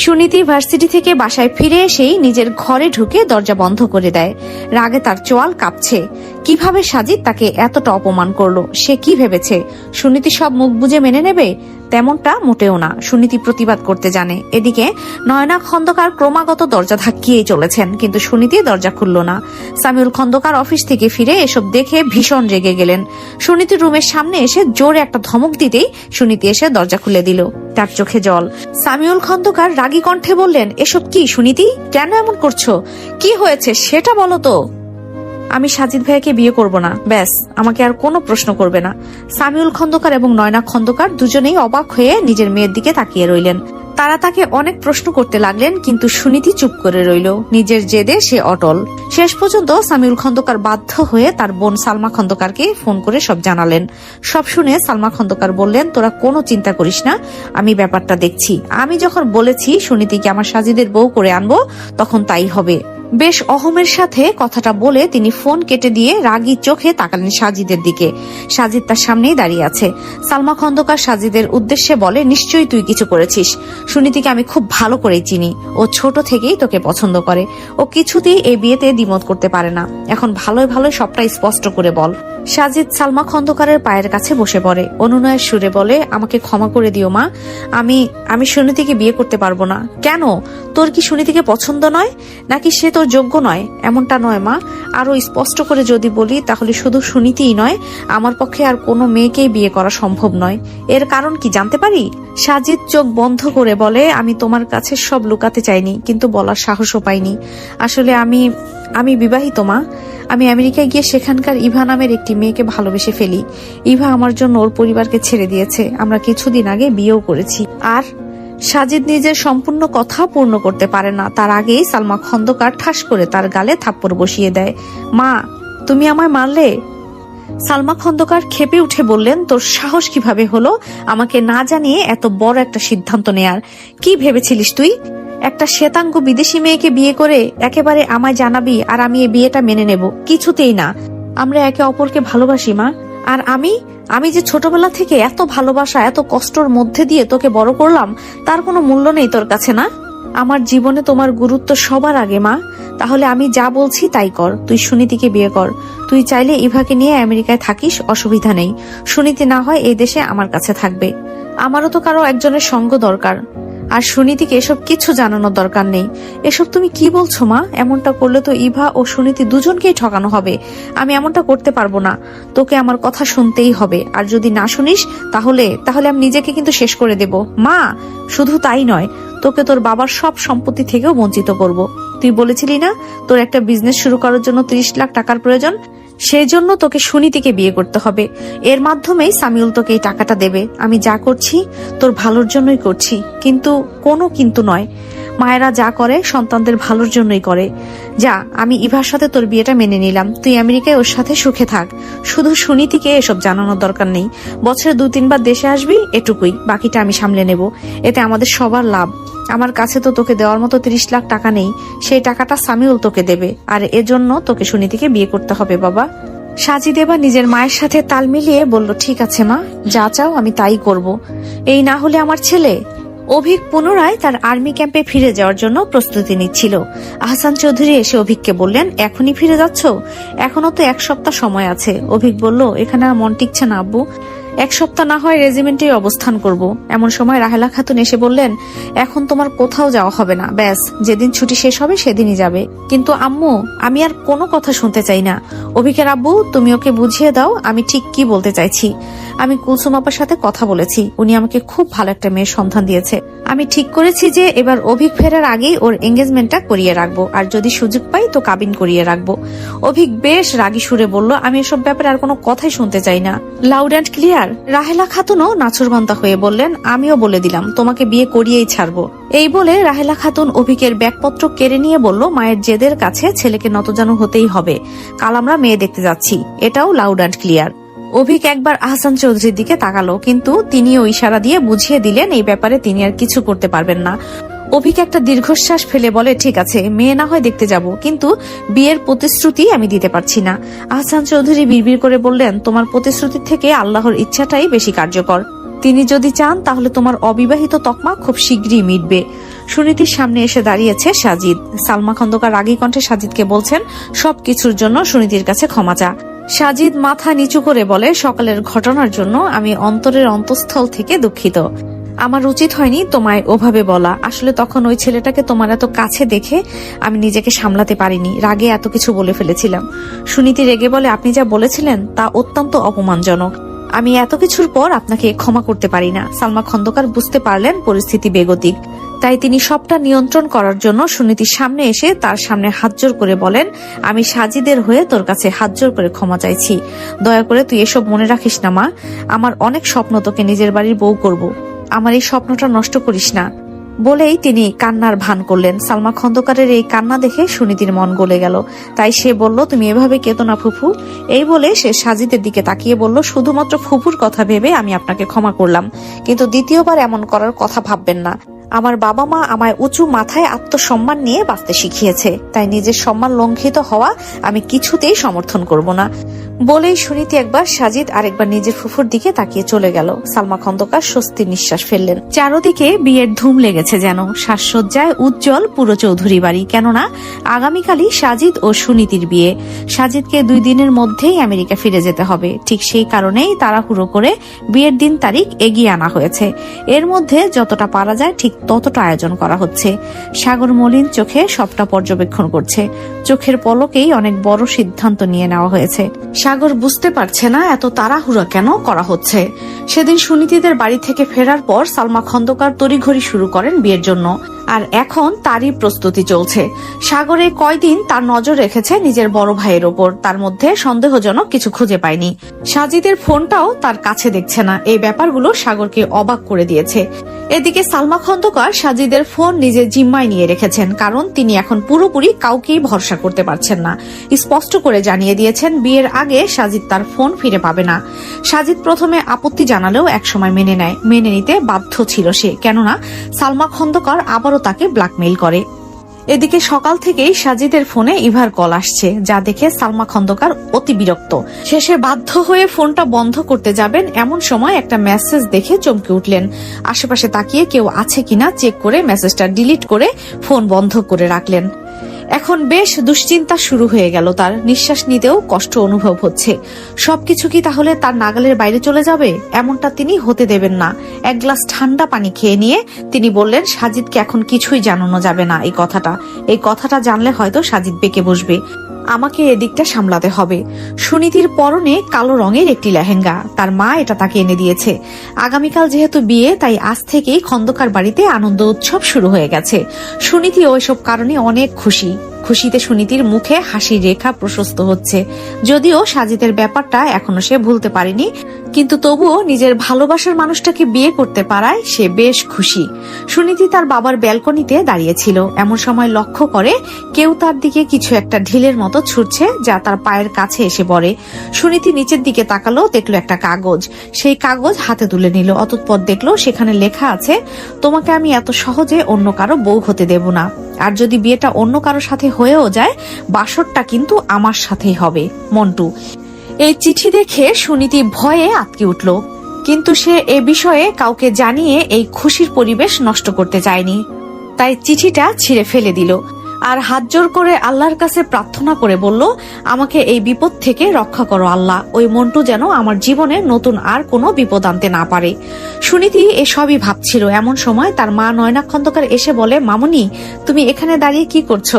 Suniti varsity থেকে বাসায় ফিরে এসেই নিজের ঘরে ঢুকে দরজা বন্ধ করে দেয়। রাগে তার চোয়াল কাঁপছে। কীভাবে সাজিদ তাকে এতটা অপমান করল? সে কি ভেবেছে? সুনীতি সব মুখ বুঝে মেনে নেবে? তেমনটা মোটেও না, সুনীতি প্রতিবাদ করতে জানে। এদিকে নয়না খন্দকার ক্রমাগত দরজা ধাক্কিয়েই চলেছেন, কিন্তু সুনীতি দরজা খুলল না। সামিউল খন্দকার অফিস থেকে ফিরে এসব দেখে ভীষণ রেগে গেলেন। সুনীতির রুমের সামনে এসে জোরে একটা ধমক দিতেই সুনীতি এসে দরজা খুলে দিল। তার চোখে জল। সামিউল খন্দকার রাগী কণ্ঠে বললেন, এসব কি সুনীতি? কেন এমন করছ? কি হয়েছে সেটা বলো তো। আমি সাজিদ ভাইয়াকে বিয়ে করব না। ব্যাস, আমাকে আর কোনো প্রশ্ন করবে না। সামিউল খন্দকার এবং নয়না খন্দকার দুজনেই অবাক হয়ে নিজের মেয়ের দিকে তাকিয়ে রইলেন। তারা তাকে অনেক প্রশ্ন করতে লাগলেন, কিন্তু সুনীতি চুপ করে রইল। নিজের জেদে সে অটল। শেষ পর্যন্ত সামিউল খন্দকার বাধ্য হয়ে তার বোন সালমা খন্দকারকে ফোন করে সব জানালেন। সব শুনে সালমা খন্দকার বললেন, তোরা কোনো চিন্তা করিস না, আমি ব্যাপারটা দেখছি। আমি যখন বলেছি সুনীতিকে আমার সাজিদের বউ করে আনব, তখন তাই হবে। বেশ অহমের সাথে কথাটা বলে তিনি ফোন কেটে দিয়ে রাগী চোখে তাকালেন সাজিদের দিকে। সাজিদ তার সামনেই দাঁড়িয়ে আছে। সালমা খন্দকার সাজিদের উদ্দেশ্যে বলে, নিশ্চয়ই তুই কিছু করেছিস। সুনীতিকে আমি খুব ভালো করেই চিনি। ও ছোট থেকেই তোকে পছন্দ করে। ও কিছুতেই এই বিয়েতে দ্বিমত করতে পারে না। এখন ভালোই ভালোই সবটা স্পষ্ট করে বল। সাজিদ সালমা খন্দকারের পায়ের কাছে বসে পড়ে। অনুনয়ের সুরে বলে, আমাকে ক্ষমা করে দিও মা। আমি আমি সুনীতিকে বিয়ে করতে পারব না। কেন? তোর কি সুনীতিকে পছন্দ নয়? নাকি সে যোগ্য নয়, এমনটা নয় মা। আরও স্পষ্ট করে যদি বলি, তাহলে শুধু সুনীতিই নয়, আমার পক্ষে আর কোনো মেয়েকেই বিয়ে করা সম্ভব নয়। এর কারণ কি জানতে পারি? সাজিদ চোখ বন্ধ করে বলে, আমি তোমার কাছে সব লুকাতে চাইনি, কিন্তু বলার সাহসও পাইনি। আসলে আমি আমি বিবাহিত মা। আমি আমেরিকায় গিয়ে সেখানকার ইভা নামের একটি মেয়েকে ভালোবেসে ফেলি। ইভা আমার জন্য ওর পরিবারকে ছেড়ে দিয়েছে। আমরা কিছুদিন আগে বিয়েও করেছি। আর সাজিদ নিজের সম্পূর্ণ কথা পূর্ণ করতে পারে না। তার আগেই সালমা খন্দকার ঠাস করে তার গালে থাপ্পড় বসিয়ে দেয়। মা, তুমি আমায় মারলে? সালমা খন্দকার খেপে উঠে বললেন, তোর সাহস কীভাবে হলো? আমাকে না জানিয়ে এত বড় একটা সিদ্ধান্ত নেয়ার। কি ভেবেছিলিস তুই? একটা শ্বেতাঙ্গ বিদেশি মেয়েকে বিয়ে করে একেবারে আমায় জানাবি আর আমি এই বিয়েটা মেনে নেব। কিছুতেই না। আমরা একে অপরকে ভালোবাসি, মা। আর আমি আমি যে ছোটবেলা থেকে এত ভালোবাসা, এত কষ্টর মধ্যে দিয়ে তোকে বড় করলাম, তার কোনো মূল্য নেই তোর কাছে, না? আমার জীবনে তোমার গুরুত্ব সবার আগে, মা। তাহলে আমি যা বলছি তাই কর। তুই সুনীতিকে বিয়ে কর। তুই চাইলে ইভাকে নিয়ে আমেরিকায় থাকিস, অসুবিধা নেই। সুনীতি না হয় এই দেশে আমার কাছে থাকবে। আমারও তো কারও একজনের সঙ্গ দরকার। আর সুনীতিকে এসব কিছু জানানোর দরকার নেই। এসব তুমি কি বলছো, মা? এমনটা করলে তো ইভা ও সুনীতি দুজনকেই ঠকানো হবে। আমি এমনটা করতে পারব না। তোকে আমার কথা শুনতেই হবে। আর যদি না শুনিস, তাহলে তাহলে আমি নিজেকে কিন্তু শেষ করে দেব। মা, শুধু তাই নয়, তোকে তোর বাবার সব সম্পত্তি থেকেও বঞ্চিত করব। তুই বলেছিলি না, তোর একটা বিজনেস শুরু করার জন্য ত্রিশ লাখ টাকার প্রয়োজন? সেই জন্য তোকে সুনীতিকে বিয়ে করতে হবে। এর মাধ্যমেই সামিউল তোকে এই টাকাটা দেবে। আমি যা করছি, তোর ভালোর জন্যই করছি। কিন্তু কোনো কিন্তু নয়। মায়েরা যা করে, সন্তানদের ভালোর জন্যই করে। যা, আমি ইভার সাথে তোর বিয়েটা মেনে নিলাম। তুই আমেরিকায় ওর সাথে সুখে থাক। শুধু সুনীতিকে এসব জানানোর দরকার নেই। বছরে দু তিনবার দেশে আসবি, এটুকুই। বাকিটা আমি সামলে নেব। এতে আমাদের সবার লাভ। আমার কাছে তো তোকে দেওয়ার মতো তিরিশ লাখ টাকা নেই, সেই টাকাটা সামিউল তোকে দেবে, আর এজন্য তোকে সুনীতিকে বিয়ে করতে হবে, বাবা। সাজি দেবা নিজের মায়ের সাথে তাল মিলিয়ে বলল, ঠিক আছে মা, যা চাও আমি তাই করব। এই না হলে আমার ছেলে? অভিক পুনরায় তার আর্মি ক্যাম্পে ফিরে যাওয়ার জন্য প্রস্তুতি নিচ্ছিল। আহসান চৌধুরী এসে অভিককে বললেন, এখনই ফিরে যাচ্ছ? এখনও তো এক সপ্তাহ সময় আছে। অভিক বলল, এখানে আর মন টিকছে না, আব্বু। এক সপ্তাহ না হয় রেজিমেন্টে অবস্থান করব। এমন সময় রাহেলা খাতুন এসে বললেন, এখন তোমার কোথাও যাওয়া হবে না। ব্যাস, যেদিন ছুটি শেষ হবে সেদিনই যাবে। কিন্তু আম্মু, আমি আর কোনো কথা শুনতে চাই না। অভিকের আব্বু, তুমি ওকে বুঝিয়ে দাও আমি ঠিক কি বলতে চাইছি। আমি কুলসুম আপার সাথে কথা বলেছি। উনি আমাকে খুব ভালো একটা মেয়ের সন্ধান দিয়েছে। আমি ঠিক করেছি যে এবার অভিক ফেরার আগেই ওর এঙ্গেজমেন্টটা করিয়ে রাখব। আর যদি সুযোগ পাই তো কাবিন করিয়ে রাখব। অভিক বেশ রাগী সুরে বলল, আমি এসব ব্যাপারে আর কোনো কথাই শুনতে চাই না। লাউড অ্যান্ড ক্লিয়ার রাহেলা খাতুনও নাচুরবান্তা হয়ে বললেন, আমিও বলে দিলাম, তোমাকে বিয়ে করিয়েই ছাড়বো। এই বলে রাহেলা খাতুন অভিকের ব্যাগপত্র কেড়ে নিয়ে বলল, মায়ের জেদের কাছে ছেলেকে নতজানু হতেই হবে। কাল আমরা মেয়ে দেখতে যাচ্ছি। এটাও লাউড অ্যান্ড ক্লিয়ার অভিক একবার আহসান চৌধুরীর দিকে তাকালো, কিন্তু তিনিও ইশারা দিয়ে বুঝিয়ে দিলেন, এই ব্যাপারে তিনি আর কিছু করতে পারবেন না। অভিক একটা দীর্ঘশ্বাস ফেলে বলে, ঠিক আছে, মেয়ে না হয় দেখতে যাব, কিন্তু বিয়ের প্রতিশ্রুতি আমি দিতে পারছি না। আহসান চৌধুরী বিড়বিড় করে বললেন, তোমার প্রতিশ্রুতি থেকে আল্লাহর ইচ্ছাটাই বেশি কার্যকর। তিনি যদি চান, তাহলে তোমার অবিবাহিত তকমা খুব শীঘ্রই মিটবে। সুনীতির সামনে এসে দাঁড়িয়েছে সাজিদ। সালমা খন্দকার রাগী কণ্ঠে সাজিদকে বলছেন, সবকিছুর জন্য সুনীতির কাছে ক্ষমা চা। সাজিদ মাথা নিচু করে বলে, সকালের ঘটনার জন্য আমি অন্তরের অন্তঃস্থল থেকে দুঃখিত। আমার উচিত হয়নি তোমায় ওভাবে বলা। আসলে তখন ওই ছেলেটাকে তোমার এত কাছে দেখে আমি নিজেকে সামলাতে পারিনি। রাগে এত কিছু বলে ফেলেছিলাম। সুনীতি রেগে বলে, আপনি যা বলেছিলেন তা অত্যন্ত অপমানজনক। আমি এত কিছুর পর আপনাকে ক্ষমা করতে পারি না। সালমা খন্দকার বুঝতে পারলেন পরিস্থিতি বেগতিক। তাই তিনি সবটা নিয়ন্ত্রণ করার জন্য সুনীতির সামনে এসে তার সামনে হাতজোর করে বলেন, আমি সাজিদের হয়ে তোর কাছে হাতজোর করে ক্ষমা চাইছি। দয়া করে তুই এসব মনে রাখিস না, মা। আমার অনেক স্বপ্ন তোকে নিজের বাড়ির বউ করব। আমার এই স্বপ্নটা নষ্ট করিস না। বলেই তিনি কান্নার ভান করলেন। সালমা খন্দকারের এই কান্না দেখে সুনীতির মন গলে গেল। তাই সে বলল, তুমি এভাবে কেতো না ফুফু। এই বলে সে সাজিদের দিকে তাকিয়ে বলল, শুধুমাত্র ফুফুর কথা ভেবে আমি আপনাকে ক্ষমা করলাম। কিন্তু দ্বিতীয়বার এমন করার কথা ভাববেন না। আমার বাবা মা আমায় উঁচু মাথায় আত্মসম্মান নিয়ে বাঁচতে শিখিয়েছে, তাই নিজের সম্মান লঙ্ঘিত হওয়া আমি কিছুতেই সমর্থন করব না। বলেই সুনীতি একবার সাজিদ আরেকবার নিজের ফুফুর দিকে তাকিয়ে চলে গেল। সালমা খন্দকার স্বস্তির নিঃশ্বাস ফেললেন। চারদিকে বিয়ের ধুম লেগেছে যেন সাজসজ্জায় উজ্জ্বল পুরো চৌধুরী বাড়ি, কেননা আগামীকালই সাজিদ ও সুনীতির বিয়ে। সাজিদকে দুই দিনের মধ্যেই আমেরিকা ফিরে যেতে হবে। ঠিক সেই কারণেই তাড়াহুড়ো করে বিয়ের দিন তারিখ এগিয়ে আনা হয়েছে। এর মধ্যে যতটা পারা যায় ঠিক ততটা আয়োজন করা হচ্ছে। সাগর মলিন চোখে সবটা পর্যবেক্ষণ করছে। চোখের পলকেই অনেক বড় সিদ্ধান্ত নিয়ে নেওয়া হয়েছে। সাগর বুঝতে পারছে না এত তাড়াহুড়া কেন করা হচ্ছে। সেদিন সুনীতিদের বাড়ি থেকে ফেরার পর সালমা খন্দকার তড়িঘড়ি শুরু করেন বিয়ের জন্য। আর এখন তারই প্রস্তুতি চলছে। সাগরে কয়দিন তার নজর রেখেছে নিজের বড় ভাইয়ের ওপর। তার মধ্যে সন্দেহজনক কিছু খুঁজে পায়নি। সাজিদের ফোনটাও তার কাছে দেখছে না। এই ব্যাপারগুলো সাগরকে অবাক করে দিয়েছে। এদিকে সালমা খন্দকার সাজিদের ফোন নিজের জিম্মায় নিয়ে রেখেছেন, কারণ তিনি এখন পুরোপুরি কাউকেই ভরসা করতে পারছেন না। স্পষ্ট করে জানিয়ে দিয়েছেন, বিয়ের আগে সাজিদ তার ফোন ফিরে পাবে না। সাজিদ প্রথমে আপত্তি জানালেও একসময় মেনে নেয়। মেনে নিতে বাধ্য ছিল সে। কেননা সালমা খন্দকার আবারও তাকে ব্ল্যাকমেইল করে। এদিকে সকাল থেকেই সাজিদের ফোনে ইভার কল আসছে, যা দেখে সালমা খন্দকার অতি বিরক্ত। শেষে বাধ্য হয়ে ফোনটা বন্ধ করতে যাবেন এমন সময় একটা মেসেজ দেখে চমকে উঠলেন। আশেপাশে তাকিয়ে কেউ আছে কিনা চেক করে মেসেজটা ডিলিট করে ফোন বন্ধ করে রাখলেন। এখন বেশ দুশ্চিন্তা শুরু হয়ে গেল। তার নিঃশ্বাস নিতেও কষ্ট অনুভব হচ্ছে। সবকিছু কি তাহলে তার নাগালের বাইরে চলে যাবে? এমনটা তিনি হতে দেবেন না। এক গ্লাস ঠান্ডা পানি খেয়ে নিয়ে তিনি বললেন, সাজিদকে এখন কিছুই জানানো যাবে না এই কথাটা। এই কথাটা জানলে হয়তো সাজিদ বেঁকে বসবে। আমাকে এদিকটা সামলাতে হবে। সুনীতির পরনে কালো রঙের একটি লেহেঙ্গা। তার মা এটা তাকে এনে দিয়েছে। আগামীকাল যেহেতু বিয়ে, তাই আজ থেকেই খন্দকার বাড়িতে আনন্দ উৎসব শুরু হয়ে গেছে। সুনীতি ওইসব কারণে অনেক খুশি। খুশিতে সুনীতির মুখে হাসির রেখা প্রশস্ত হচ্ছে। যদিও সাজিদের ব্যাপারটা এখনও সে ভুলতে পারেনি, কিন্তু তবুও নিজের ভালোবাসার মানুষটাকে বিয়ে করতে পারায় সে বেশ খুশি। সুনীতি তার বাবার ব্যালকনিতে দাঁড়িয়েছিল এমন সময় লক্ষ্য করে কেউ তার দিকে কিছু একটা ঢিলের মতো ছুটছে, যা তার পায়ের কাছে এসে পড়ে। সুনীতি নিচের দিকে তাকালো, দেখল একটা কাগজ। সেই কাগজ হাতে তুলে নিল, অতঃপর দেখল সেখানে লেখা আছে, তোমাকে আমি এত সহজে অন্য কারও বউ হতে দেব না। আর যদি বিয়েটা অন্য কারও সাথে হয়েও যায়, বাসরটা কিন্তু আমার সাথেই হবে। মন্টু। এই চিঠি দেখে সুনীতি ভয়ে আটকে উঠল। কিন্তু সে এ বিষয়ে কাউকে জানিয়ে এই খুশির পরিবেশ নষ্ট করতে চায়নি। তাই চিঠিটা ছিঁড়ে ফেলে দিল। আর হাত জোর করে আল্লাহর কাছে প্রার্থনা করে বলল, আমাকে এই বিপদ থেকে রক্ষা করো আল্লাহ। ওই মন্টু যেন আমার জীবনে নতুন আর কোনো বিপদ আনতে না পারে। সুনীতি এসবই ভাবছিল। এমন সময় তার মা নয়না খন্দকার এসে বলে, মামুনি, তুমি এখানে দাঁড়িয়ে কি করছ?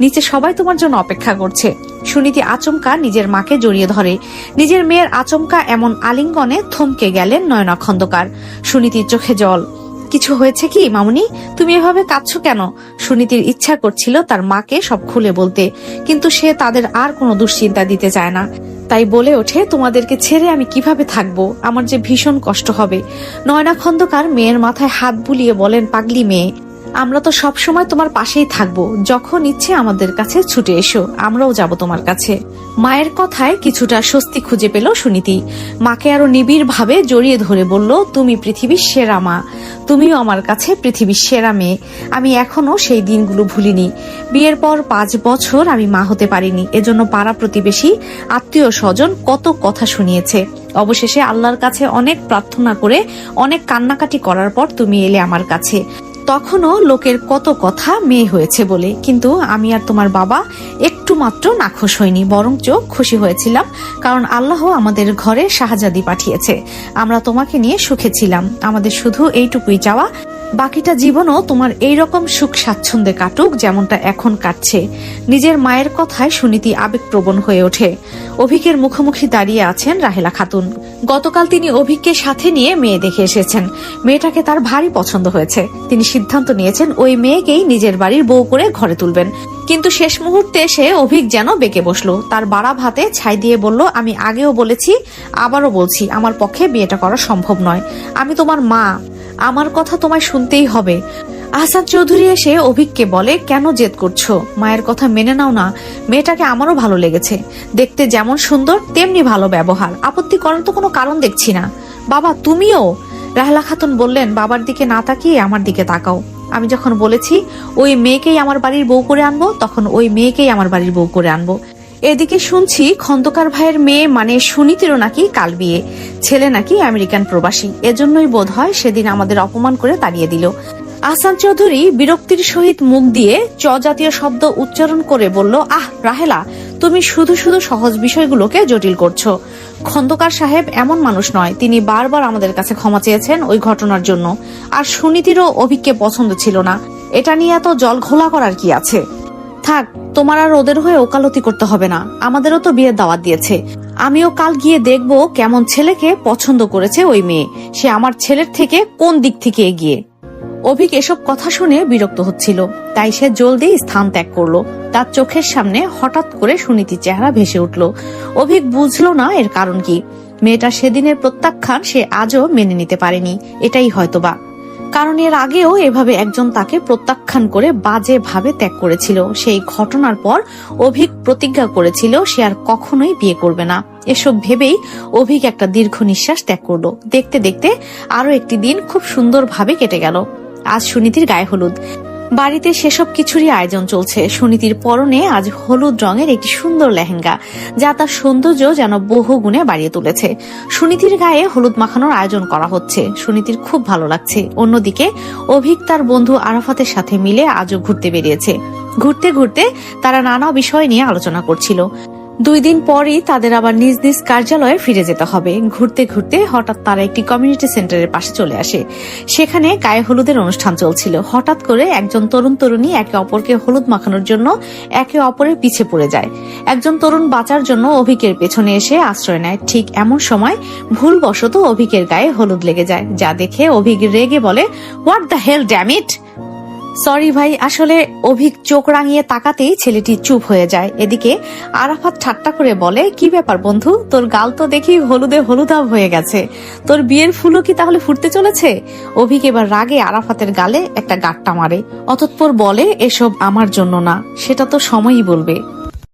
নিচে সবাই তোমার জন্য অপেক্ষা করছে। সুনীতি আচমকা নিজের মাকে জড়িয়ে ধরে। নিজের মেয়ের আচমকা এমন আলিঙ্গনে থমকে গেলেন নয়না খন্দকার সুনীতির চোখে জল। কিছু হয়েছে কি, মামুনি? তুমি এভাবে কাঁদছো কেন? সুনীতির ইচ্ছা করছিল তার মাকে সব খুলে বলতে, কিন্তু সে তাদের আর কোনো দুশ্চিন্তা দিতে চায় না। তাই বলে ওঠে, তোমাদেরকে ছেড়ে আমি কীভাবে থাকব? আমার যে ভীষণ কষ্ট হবে। নয়না খন্দকার মেয়ের মাথায় হাত বুলিয়ে বলেন, পাগলি মেয়ে। আমরা তো সব সময় তোমার পাশেই থাকব। যখন ইচ্ছে আমাদের কাছে ছুটে এসো, আমরাও যাব তোমার কাছে। মায়ের কথায় কিছুটা স্বস্তি খুঁজে পেল সুনীতি। মাকে আরও নিবিড় ভাবে জড়িয়ে ধরে বলল, তুমি পৃথিবীর সেরা মা। তুমিও আমার কাছে পৃথিবীর সেরা মেয়ে। আমি এখনও সেই দিনগুলো ভুলিনি। বিয়ের পর পাঁচ বছর আমি মা হতে পারিনি। এজন্য পাড়া প্রতিবেশী, আত্মীয় স্বজন কত কথা শুনিয়েছে। অবশেষে আল্লাহর কাছে অনেক প্রার্থনা করে, অনেক কান্নাকাটি করার পর তুমি এলে আমার কাছে। তখনও লোকের কত কথা মেয়ে হয়েছে বলে। কিন্তু আমি আর তোমার বাবা একটু মাত্র নাখোশ হইনি, বরঞ্চ খুশি হয়েছিলাম, কারণ আল্লাহ আমাদের ঘরে শাহজাদি পাঠিয়েছে। আমরা তোমাকে নিয়ে সুখে ছিলাম। আমাদের শুধু এইটুকুই চাওয়া বাকিটা জীবনও তোমার এই রকম সুখ স্বাচ্ছন্দ্যে কাটুক যেমনটা এখন কাটছে। নিজের মায়ের কথায় সুনীতি আবেগপ্রবণ হয়ে ওঠে। অভিকের মুখোমুখি দাঁড়িয়ে আছেন রাহেলা খাতুন। গতকাল তিনি অভিককে সাথে নিয়ে মেয়ে দেখে এসেছেন। মেয়েটাকে তার ভারী পছন্দ হয়েছে। তিনি সিদ্ধান্ত নিয়েছেন ওই মেয়েকেই নিজের বাড়ির বউ করে ঘরে তুলবেন। কিন্তু শেষ মুহূর্তে এসে অভিক যেন বেঁকে বসল। তার বাড়া ভাতে ছাই দিয়ে বলল, আমি আগেও বলেছি, আবারও বলছি, আমার পক্ষে বিয়েটা করা সম্ভব নয়। আমি তোমার মা। আমার কথা তোমায় শুনতেই হবে। আহসান চৌধুরী এসে অভিককে বলে, কেন জেদ করছ? মায়ের কথা মেনে নাও না। মেয়েটাকে আমারও ভালো লেগেছে। দেখতে যেমন সুন্দর, তেমনি ভালো ব্যবহার। আপত্তি করার তো কোনো কারণ দেখছি না। বাবা, তুমিও? রাহলা খাতুন বললেন, বাবার দিকে না তাকিয়ে আমার দিকে তাকাও। আমি যখন বলেছি, ওই মেয়েকেই আমার বাড়ির বউ করে আনব, তখন ওই মেয়েকেই আমার বাড়ির বউ করে আনব। এদিকে শুনছি খন্দকার ভাইয়ের মেয়ে মানে সুনীতিরও নাকি কাল বিয়ে। ছেলে নাকি আমেরিকান প্রবাসী। এজন্যই বোধ হয় সেদিন আমাদের অপমান করে তাড়িয়ে দিল। আহসান চৌধুরী বিরক্তির সহিত মুখ দিয়ে চ জাতীয় শব্দ উচ্চারণ করে বলল, আহ, রাহেলা, তুমি শুধু শুধু সহজ বিষয়গুলোকে জটিল করছ। খন্দকার সাহেব এমন মানুষ নয়, তিনি বারবার আমাদের কাছে ক্ষমা চেয়েছেন ওই ঘটনার জন্য। আর সুনীতিরও অভিককে পছন্দ ছিল না। এটা নিয়ে এত জল ঘোলা করার কি আছে? থাক, তোমার আর ওদের হয়ে ওকালতি করতে হবে না। আমাদেরও তো বিয়ের দাওয়াত দিয়েছে। আমিও কাল গিয়ে দেখব কেমন ছেলেকে পছন্দ করেছে ওই মেয়ে। সে আমার ছেলের থেকে কোন দিক থেকে এগিয়ে? অভিক এসব কথা শুনে বিরক্ত হচ্ছিল। তাই সে জলদি স্থান ত্যাগ করল। তার চোখের সামনে হঠাৎ করে সুনীতির চেহারা ভেসে উঠল। অভিক বুঝলো না এর কারণ কি। মেয়েটা সেদিনের প্রত্যাখ্যান সে আজও মেনে নিতে পারেনি। এটাই হয়তোবা। কারণ এর আগেও এভাবে একজন তাকে প্রত্যাখ্যান করে বাজে ভাবে ত্যাগ করেছিল। সেই ঘটনার পর অভিক প্রতিজ্ঞা করেছিল সে আর কখনোই বিয়ে করবে না। এসব ভেবেই অভিক একটা দীর্ঘ নিঃশ্বাস ত্যাগ করল। দেখতে দেখতে আরও একটি দিন খুব সুন্দরভাবে কেটে গেল। আজ সুনীতির গায়ে হলুদ। বাড়িতে সেসব কিছুরই আয়োজন চলছে। সুনীতির পরনে আজ হলুদ রঙের একটি সুন্দর লেহেঙ্গা, যা তার সৌন্দর্য যেন বহু গুণে বাড়িয়ে তুলেছে। সুনীতির গায়ে হলুদ মাখানোর আয়োজন করা হচ্ছে। সুনীতির খুব ভালো লাগছে। অন্যদিকে, অভিক তার বন্ধু আরাফাতের সাথে মিলে আজও ঘুরতে বেরিয়েছে। ঘুরতে ঘুরতে তারা নানা বিষয় নিয়ে আলোচনা করছিল। দুই দিন পরই তাদের আবার নিজ নিজ কার্যালয়ে ফিরে যেতে হবে। ঘুরতে ঘুরতে হঠাৎ তারা একটি কমিউনিটি সেন্টারের পাশে চলে আসে। সেখানে গায়ে হলুদের অনুষ্ঠান চলছিল। হঠাৎ করে একজন তরুণ তরুণী একে অপরকে হলুদ মাখানোর জন্য একে অপরের পিছে পড়ে যায়। একজন তরুণ বাঁচার জন্য অভিকের পেছনে এসে আশ্রয় নেয়। ঠিক এমন সময় ভুলবশত অভিকের গায়ে হলুদ লেগে যায়, যা দেখে অভিক রেগে বলে what the hell dammit sorry ভাই, আসলে অভিক চোখ রাঙিয়ে তাকাতেই ছেলেটি চুপ হয়ে যায়। এদিকে আরাফাত ঠাট্টা করে বলে, কি ব্যাপার বন্ধু? তোর গাল তো দেখি হলুদে হলুদাব হয়ে গেছে। তোর বিয়ের ফুলও কি তাহলে ফুটতে চলেছে? অভিক এবার রাগে আরাফাতের গালে একটা গাট্টা মারে। অতঃপর বলে, এসব আমার জন্য না, সেটা তো সময়ই বলবে।